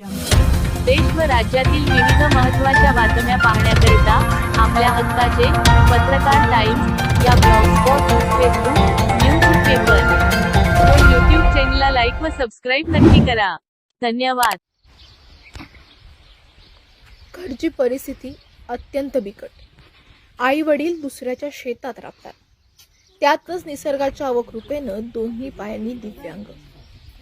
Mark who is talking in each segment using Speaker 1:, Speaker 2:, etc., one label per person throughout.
Speaker 1: देश व राज्यातील विविध महत्त्वाच्या बातम्या पाहण्याकरिता आपल्या हक्काचे पत्रकार टाइम्स या ब्लॉगस्पॉट फेसबुक न्यूज पेपर. व यूट्यूब चॅनलला लाईक व सबस्क्राईब नक्की करा. धन्यवाद.
Speaker 2: घरची परिस्थिती अत्यंत बिकट. आई वडील दुसऱ्याच्या शेतात राबतात. त्यातच निसर्गाच्या अवकृपेनं दोन्ही पायांनी दिव्यांग.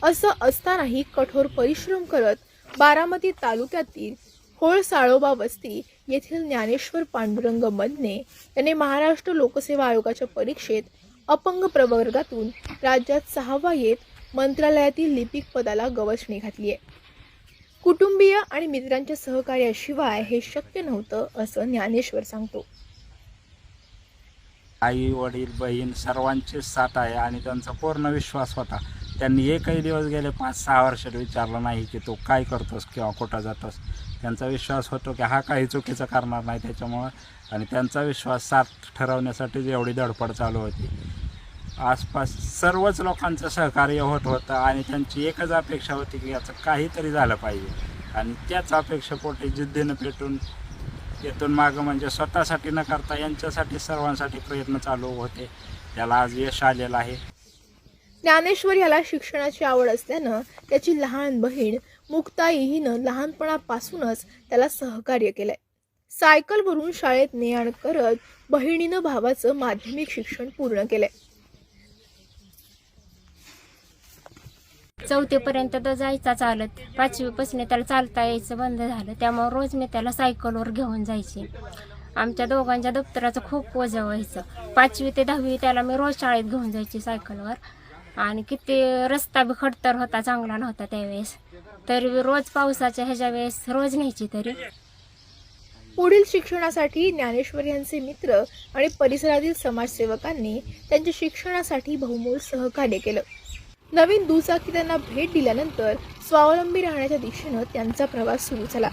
Speaker 2: असं असतानाही कठोर परिश्रम करत बारामती तालुक्यातील होळ साळोबा वस्ती येथील ज्ञानेश्वर पांडुरंग मदने यांनी महाराष्ट्र लोकसेवा आयोगाच्या परीक्षेत अपंग प्रवर्गातून राज्यात सहावा येत मंत्रालयातील लिपिक पदाला गवसणी घातली आहे कुटुंबीय आणि मित्रांच्या सहकार्याशिवाय हे शक्य नव्हतं असं ज्ञानेश्वर सांगतो.
Speaker 3: आई वडील बहीण सर्वांचीच साथ आहे आणि त्यांचा पूर्ण विश्वास होता. त्यांनी एकही दिवस गेले पाच सहा वर्षात विचारलं नाही की तो काय करतोस किंवा कुठं जातोस. त्यांचा विश्वास होतो की हा काही चुकीचं करणार नाही त्याच्यामुळं आणि त्यांचा विश्वास साथ ठरवण्यासाठीच एवढी धडपड चालू होती. आसपास सर्वच लोकांचं सहकार्य होत होतं आणि त्यांची एकच अपेक्षा होती की याचं काहीतरी झालं पाहिजे. आणि त्याच अपेक्षेपोटी जिद्दीनं पेटून येथून मागं म्हणजे स्वतःसाठी न करता यांच्यासाठी सर्वांसाठी प्रयत्न चालू होते. त्याला आज यश आलेलं आहे.
Speaker 2: ज्ञानेश्वर याला शिक्षणाची आवड असल्यानं त्याची लहान बहीण मुक्ताई हिनं लहानपणापासूनच त्याला सहकार्य केलंय. सायकलवरून शाळेत ने आण करत बहिणीनं भावाचं माध्यमिक शिक्षण पूर्ण केलंय.
Speaker 4: चौथीपर्यंत तर जायचा चालत. पाचवीपासून त्याला चालता यायचं बंद झालं. त्यामुळे रोज मी त्याला सायकलवर घेऊन जायचे. आमच्या दोघांच्या दप्तराचं खूप वजा व्हायचं. पाचवी ते दहावी त्याला मी रोज शाळेत घेऊन जायची सायकलवर. आणि किती रस्ता बी खडतर होता चांगला नव्हता त्यावेळेस. तरी रोज पावसाच्या ह्याच्या वेळेस रोज न्यायची तरी.
Speaker 2: पुढील शिक्षणासाठी ज्ञानेश्वर यांचे मित्र आणि परिसरातील समाजसेवकांनी त्यांच्या शिक्षणासाठी बहुमोल सहकार्य केलं. नवीन दुचाकी त्यांना भेट दिल्यानंतर स्वावलंबी राहण्याच्या दिशेनं त्यांचा प्रवास सुरू झाला.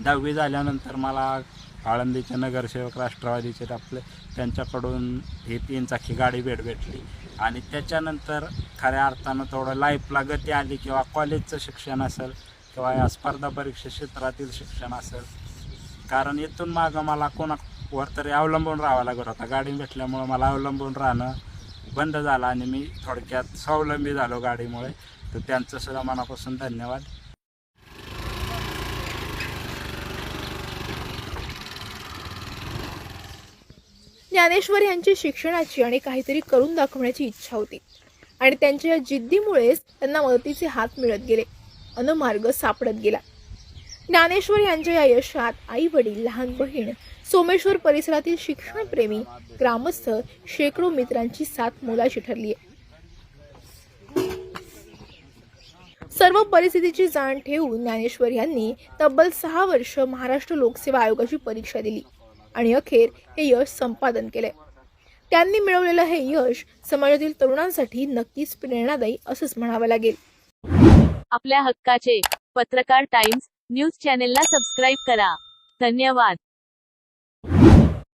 Speaker 3: दहावी झाल्यानंतर मला आळंदीचे नगरसेवक राष्ट्रवादीचे आपले त्यांच्याकडून ही तीन चाकी गाडी भेट भेटली. आणि त्याच्यानंतर खऱ्या अर्थानं थोडं लाईफला गती आली किंवा कॉलेजचं शिक्षण असेल किंवा या स्पर्धा परीक्षा क्षेत्रातील शिक्षण असेल. कारण इथून मागं मला कोणावर तरी अवलंबून राहावं लागत होता. गाडी भेटल्यामुळं मला अवलंबून राहणं बंद झालं आणि मी थोडक्यात स्वावलंबी झालो गाडीमुळे. तर त्यांचं सुद्धा मनापासून धन्यवाद.
Speaker 2: ज्ञानेश्वर यांची शिक्षणाची आणि काहीतरी करून दाखवण्याची इच्छा होती. आणि त्यांच्या या जिद्दीमुळेच त्यांना मदतीचे हात मिळत गेले. अन मार्ग सापडत गेला. ज्ञानेश्वर यांच्या या यशात आई वडील लहान बहीण सोमेश्वर परिसरातील शिक्षणप्रेमी ग्रामस्थ शेकडो मित्रांची साथ मोलाची ठरली सर्व परिस्थितीची जाण ठेवून ज्ञानेश्वर यांनी तब्बल सहा वर्ष महाराष्ट्र लोकसेवा आयोगाची परीक्षा दिली. आणि अखेर हे यश संपादन केले त्यांनी मिळवलेलं हे यश समाजातील तरुणांसाठी नक्कीच प्रेरणादायी असंच म्हणावं लागेल.
Speaker 1: आपल्या हक्काचे पत्रकार टाइम्स न्यूज चॅनेलला सबस्क्राईब करा. धन्यवाद.